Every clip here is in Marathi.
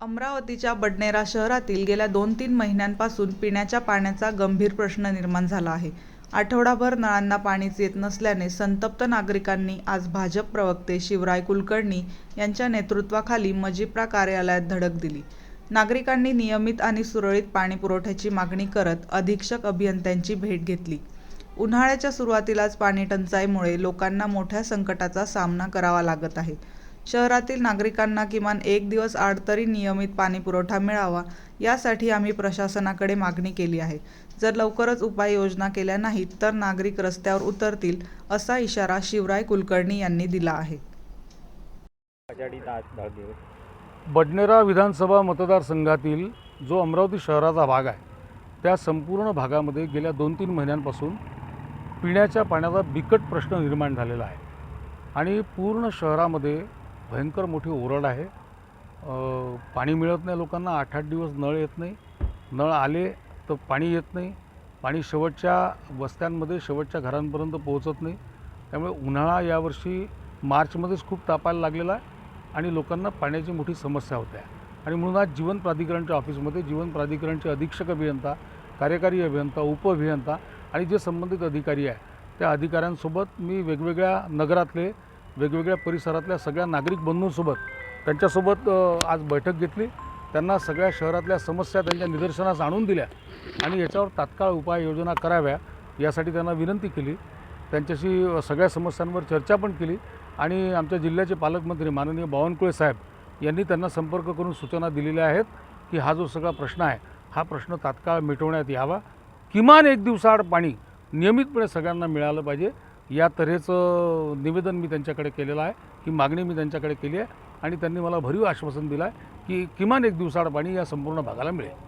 अमरावतीच्या बडनेरा शहरातील गेल्या दोन तीन महिन्यांपासून पिण्याच्या पाण्याचा गंभीर प्रश्न निर्माण झाला आहे. आठवडाभर नळांना पाणीच येत नसल्याने संतप्त नागरिकांनी आज भाजप प्रवक्ते शिवराय कुलकर्णी यांच्या नेतृत्वाखाली मजिप्रा कार्यालयात धडक दिली. नागरिकांनी नियमित आणि सुरळीत पाणी पुरवठ्याची मागणी करत अधीक्षक अभियंत्यांची भेट घेतली. उन्हाळ्याच्या सुरुवातीलाच पाणी टंचाईमुळे लोकांना मोठ्या संकटाचा सामना करावा लागत आहे. शहरातील नागरिकांना किमान एक दिवस आड तरी नियमित पाणी पुरवठा मिळावा यासाठी आम्ही प्रशासनाकडे मागणी केली आहे. जर लवकरच उपाययोजना केल्या नाहीत तर नागरिक रस्त्यावर उतरतील असा इशारा शिवराय कुलकर्णी यांनी दिला आहे. बडनेरा विधानसभा मतदारसंघातील जो अमरावती शहराचा भाग आहे त्या संपूर्ण भागामध्ये गेल्या दोन तीन महिन्यांपासून पिण्याच्या पाण्याचा बिकट प्रश्न निर्माण झालेला आहे. आणि पूर्ण शहरामध्ये भयंकर मोठी ओरड आहे. पाणी मिळत नाही लोकांना आठ आठ दिवस नळ येत नाही. नळ आले तर पाणी येत नाही. पाणी शेवटच्या वस्त्यांमध्ये शेवटच्या घरांपर्यंत पोहोचत नाही. त्यामुळे उन्हाळा यावर्षी मार्चमध्येच खूप तापायला लागलेला आहे आणि लोकांना पाण्याची मोठी समस्या होते. आहे आणि म्हणून आज जीवन प्राधिकरणच्या ऑफिसमध्ये जीवन प्राधिकरणचे अधीक्षक अभियंता कार्यकारी अभियंता उपअभियंता आणि जे संबंधित अधिकारी आहे त्या अधिकाऱ्यांसोबत मी वेगवेगळ्या नगरातले वेगवेगळ्या परिसरातल्या सगळ्या नागरिक बंधूंसोबत त्यांच्यासोबत आज बैठक घेतली. त्यांना सगळ्या शहरातल्या समस्या त्यांच्या निदर्शनास आणून दिल्या आणि याच्यावर तात्काळ उपाययोजना कराव्या यासाठी त्यांना विनंती केली. त्यांच्याशी सगळ्या समस्यांवर चर्चा पण केली आणि आमच्या जिल्ह्याचे पालकमंत्री माननीय बावनकुळे साहेब यांनी त्यांना संपर्क करून सूचना दिलेल्या आहेत की हा जो सगळा प्रश्न आहे हा प्रश्न तात्काळ मिटवण्यात यावा. किमान एक दिवसाआड पाणी नियमितपणे सगळ्यांना मिळालं पाहिजे. या तऱ्हेचं निवेदन मी त्यांच्याकडे केलेलं आहे. ही मागणी मी त्यांच्याकडे केली आहे आणि त्यांनी मला भरीव आश्वासन दिलं आहे की किमान एक दिवसाआड पाणी या संपूर्ण भागाला मिळेल.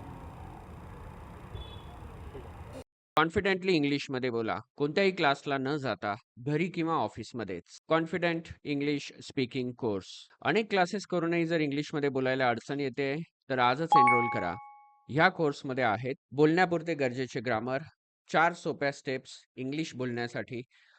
कॉन्फिडेंटली इंग्लिशमध्ये बोला. कोणत्याही क्लासला न जाता घरी किंवा ऑफिसमध्येच कॉन्फिडेंट इंग्लिश स्पीकिंग कोर्स. अनेक क्लासेस करूनही जर इंग्लिशमध्ये बोलायला अडचण येते तर आजच एनरोल करा. ह्या कोर्समध्ये आहेत बोलण्यापुरते गरजेचे ग्रामर चार सोप्या स्टेप्स इंग्लिश बोलण्यासाठी